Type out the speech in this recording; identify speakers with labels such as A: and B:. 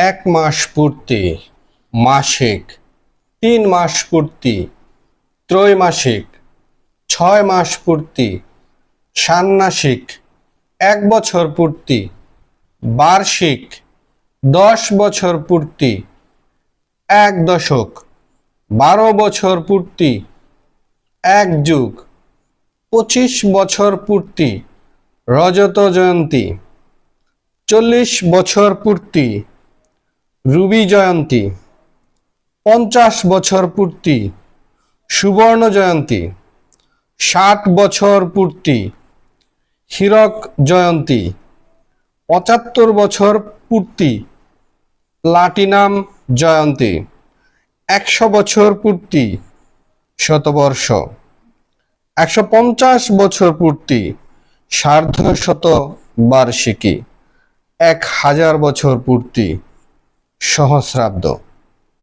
A: এক মাস পূর্তি, মাসিক, তিন মাস পূর্তি, ত্রৈমাসিক, ছয় মাস পূর্তি, ষান্মাসিক, এক বছর পূর্তি, বার্ষিক, দশ বছর পূর্তি, এক দশক, বারো বছর পূর্তি, এক যুগ, পঁচিশ বছর পূর্তি, রজত জয়ন্তী, চল্লিশ বছর পূর্তি রুবি জয়ন্তী, পঞ্চাশ বছর পূর্তি, সুবর্ণ জয়ন্তী, ষাট বছর পূর্তি, হীরক জয়ন্তী, পঁচাত্তর বছর পূর্তি, প্লাটিনাম জয়ন্তী, একশো বছর পূর্তি, শতবর্ষ, একশো পঞ্চাশ বছর পূর্তি সার্ধ শত বার্ষিকী, এক হাজার বছর পূর্তি সহস্রাব্দ।